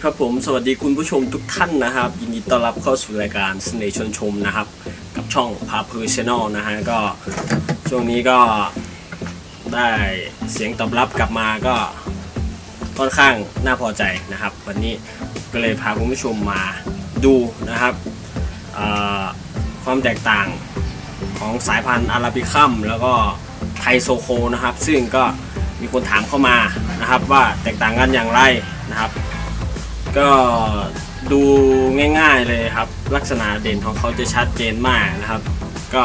ดีครับผม สวัสดีคุณผู้ชมทุกท่านนะครับ ยินดีต้อนรับเข้าสู่รายการเสน่ห์ชวนชมนะครับ กับช่องพาเพอร์ชแนลนะฮะก็ช่วงนี้ก็ได้เสียงตอบรับกลับมาก็ค่อนข้างน่าพอใจนะครับ วันนี้ก็เลยพาคุณผู้ชมมาดูนะครับความแตกต่างของสายพันธุ์อาราบิคัมแล้วก็ไทโซโคนะครับ ซึ่งก็มีคนถามเข้ามานะครับว่าแตกต่างกันอย่างไรนะครับ ก็ดูง่ายๆเลยครับ ลักษณะเด่นของเขาจะชัดเจนมากนะครับ ก็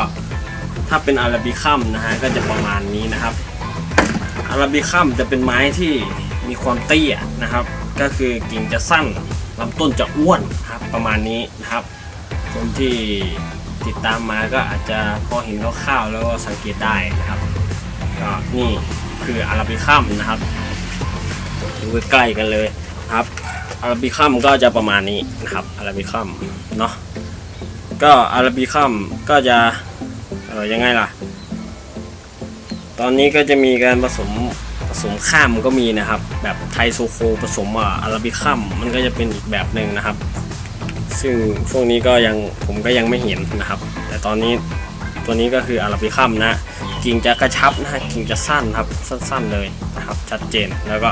ถ้าเป็นอาราบิคัมนะฮะก็จะประมาณนี้นะครับอาราบิคัมจะเป็นไม้ที่มีความเตี้ยนะครับ ก็คือกิ่งจะสั้นลำต้นจะอ้วนครับประมาณนี้นะครับ คนที่ติดตามมาก็อาจจะพอเห็นคร่าวๆแล้วก็สังเกตได้นะครับก็นี่คืออาราบิคัมนะครับดูใกล้กันเลยครับ อาราบิคัมก็จะประมาณนี้นะครับอาราบิคัมเนาะก็อาราบิคัมก็จะเออยังไงล่ะ ตอนนี้ก็จะมีการผสมผสมข้ามก็มีนะครับ แบบไทโซโคผสมอะอาราบิคัมมันก็จะเป็นอีกแบบหนึ่งนะครับ ซึ่งช่วงนี้ก็ยังผมก็ยังไม่เห็นนะครับ แต่ตอนนี้ตัวนี้ก็คืออาราบิคัมนะกิ่งจะกระชับนะกิ่งจะสั้นครับสั้นๆเลยนะครับ ชัดเจนแล้วก็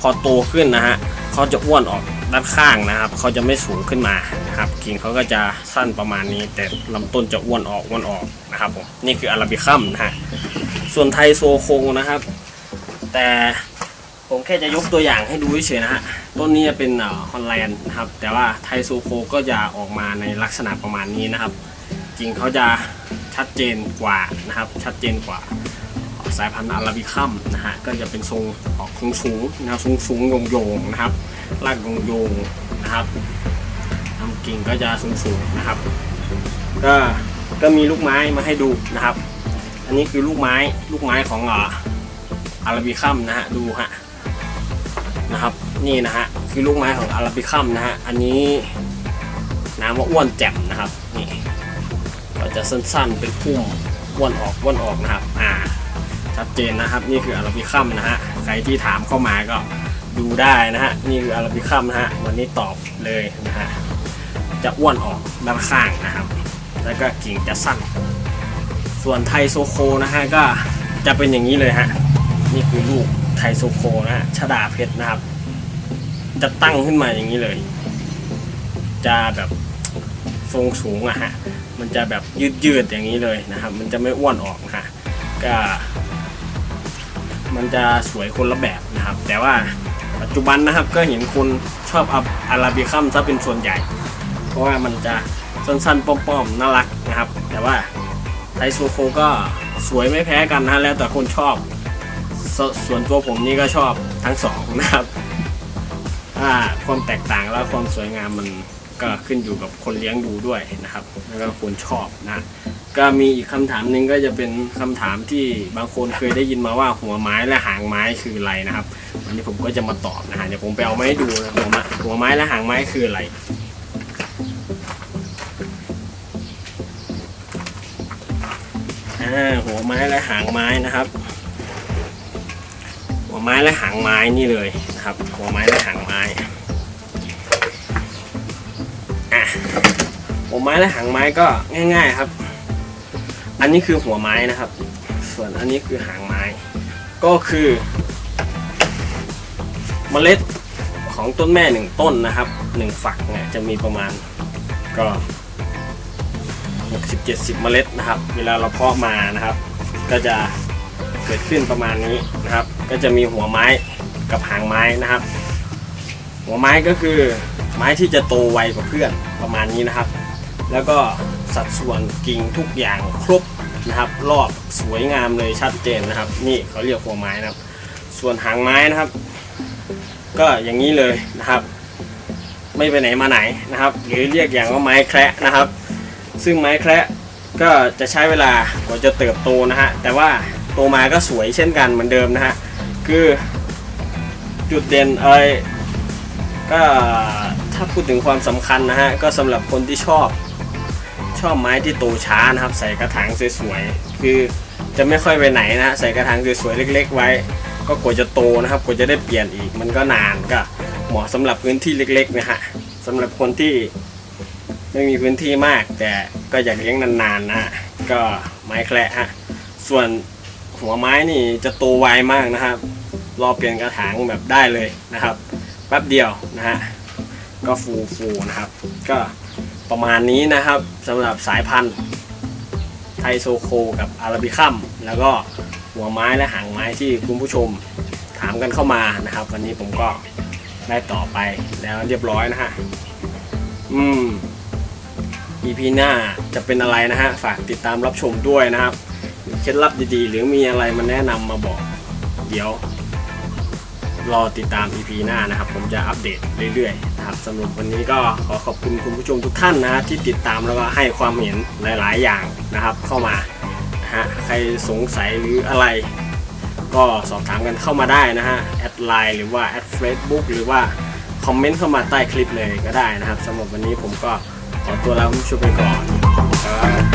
พอโตขึ้นนะฮะ เขาจะอ้วนออกด้านข้างนะครับเขาจะไม่สูงขึ้นมานะครับกิ่งเขาก็จะสั้นประมาณนี้ แต่ลำต้นจะอ้วนออกอ้วนออกนะครับผมนี่คืออาราบิคัมนะฮะส่วนไทโซโคงนะครับ แต่ผมแค่จะยกตัวอย่างให้ดูเฉยๆนะฮะต้นนี้จะเป็นฮอลแลนด์นะครับ แต่ว่าไทโซโคก็จะออกมาในลักษณะประมาณนี้นะครับกิ่งเขาจะชัดเจนกว่านะครับ ชัดเจนกว่าสายพันธุ์อาราบิคัมนะฮะก็จะเป็นทรงออกสูงสูงๆนะครับสูงสูงโยงโยงๆนะครับ รากโยงงๆนะครับลำกิ่งก็จะสูงๆนะครับ ก็ก็มีลูกไม้มาให้ดูนะครับ อันนี้คือลูกไม้ลูกไม้ของอ่าอาราบิคัมนะฮะดูฮะนะครับนี่นะฮะคือลูกไม้ของอาราบิคัมนะฮะอันนี้น้ำว่าอ้วนแจ่มนะครับนี่ก็จะสั้นๆเป็นพุ่มอ้วนออกอ้วนออกนะครับอ่าชัดเจนนะครับ นี่คืออาราบิคัมนะฮะใครที่ถามเข้ามาก็ ดูได้นะฮะ นี่คืออาราบิคัมนะฮะ วันนี้ตอบเลยนะฮะ จะอ้วนออกด้านข้างนะครับ แล้วก็กิ่งจะสั้น ส่วนไทโซโคนะฮะก็จะเป็นอย่างนี้เลยฮะ นี่คือลูกไทโซโคนะฮะชดาเพชรนะครับ จะตั้งขึ้นมาอย่างนี้เลย จะแบบทรงสูงอะฮะ มันจะแบบยืดยืดๆอย่างนี้เลยนะครับ มันจะไม่อ้วนออกนะฮะ ก็มันจะสวยคนละแบบนะครับ แต่ว่า ปัจจุบันนะครับก็เห็นคนชอบเอาอาราบิคัมซะเป็นส่วนใหญ่ เพราะว่ามันจะสั้นๆ ป้อมๆ น่ารักนะครับ แต่ว่าไทโซโคก็สวยไม่แพ้กันนะแล้วแต่คนชอบสส่วนตัวผมนี่ก็ชอบทั้งสองนะครับถ้าความแตกต่างและความสวยงามมัน ก็ขึ้นอยู่กับคนเลี้ยงดูด้วยนะครับ แล้วก็คนชอบนะ ก็มีอีกคำถามหนึ่งก็จะเป็นคำถามที่บางคนเคยได้ยินมาว่าหัวไม้และหางไม้คืออะไรนะครับวันนี้ผมก็จะมาตอบนะฮะเดี๋ยวผมไปเอาไม้ดูนะหัวไม้หัวไม้และหางไม้คืออะไรหัวไม้และหางไม้นะครับ หัวไม้และหางไม้นี่เลยนะครับ หัวไม้และหางไม้ หัวไม้และหางไม้ก็ง่าย ๆครับ อันนี้คือหัวไม้นะครับ ส่วนอันนี้คือหางไม้ ก็คือเมล็ดของต้นแม่หนึ่งต้นนะครับหนึ่งฝักเนี่ยจะมีประมาณก็60 70 เมล็ดนะครับ เวลาเราเพาะมานะครับ ก็จะเกิดขึ้นประมาณนี้นะครับ ก็จะมีหัวไม้กับหางไม้นะครับ หัวไม้ก็คือไม้ที่จะโตไวกว่าเพื่อนประมาณนี้นะครับ แล้วก็สัดส่วนกิ่งทุกอย่างครบนะครับ รอบสวยงามเลยชัดเจนนะครับ นี่เขาเรียกหัวไม้นะครับ ส่วนหางไม้นะครับ ก็อย่างนี้เลยนะครับ ไม่ไปไหนมาไหนนะครับ หรือเรียกอย่างว่าไม้แคระนะครับ ซึ่งไม้แคระก็จะใช้เวลากว่าจะเติบโตนะฮะแต่ว่าโตมาก็สวยเช่นกันเหมือนเดิมนะฮะคือจุดเด่นอะไรก็ถ้าพูดถึงความสำคัญนะฮะก็สำหรับคนที่ชอบ ชอบไม้ที่โตช้านะครับ ใส่กระถางสวยๆคือจะไม่ค่อยไปไหนนะใส่กระถางสวยๆเล็ก ๆ ไว้ ก็กว่าจะโตนะครับกว่าจะได้เปลี่ยนอีกมันก็นานก็เหมาะสำหรับพื้นที่เล็กๆนะฮะสำหรับคนที่ไม่มีพื้นที่มาก แต่ก็อยากเลี้ยงนานๆนะก็ไม้แคระฮะส่วนหัวไม้นี่จะโตไวมากนะครับรอเปลี่ยนกระถางแบบได้เลยนะครับแป๊บเดียวนะฮะก็ฟูฟูๆนะครับ ก็ ประมาณนี้นะครับสำหรับสายพันธุ์ไทโซโคกับอาราบิคัมแล้วก็หัวไม้และหางไม้ที่คุณผู้ชมถามกันเข้ามานะครับ วันนี้ผมก็ได้ต่อไปแล้วเรียบร้อยนะฮะอืม EP หน้าจะเป็นอะไรนะฮะ ฝากติดตามรับชมด้วยนะครับเคล็ดลับดีๆ หรือมีอะไรมาแนะนำมาบอก เดี๋ยว รอติดตาม EP หน้านะครับ ผมจะอัปเดตเรื่อยๆ นะครับสำหรับวันนี้ก็ขอขอบคุณคุณผู้ชมทุกท่านนะที่ติดตามแล้วก็ให้ความเห็นหลาย ๆ อย่างนะครับ เข้ามานะฮะใครสงสัยหรืออะไร ก็สอบถามกันเข้ามาได้นะฮะแอดไลน์หรือว่าแอดเฟซบุ๊กหรือว่าคอมเมนต์เข้ามาใต้คลิปเลยก็ได้นะครับสำหรับวันนี้ผมก็ขอตัวลาคุณผู้ชมไปก่อนครับ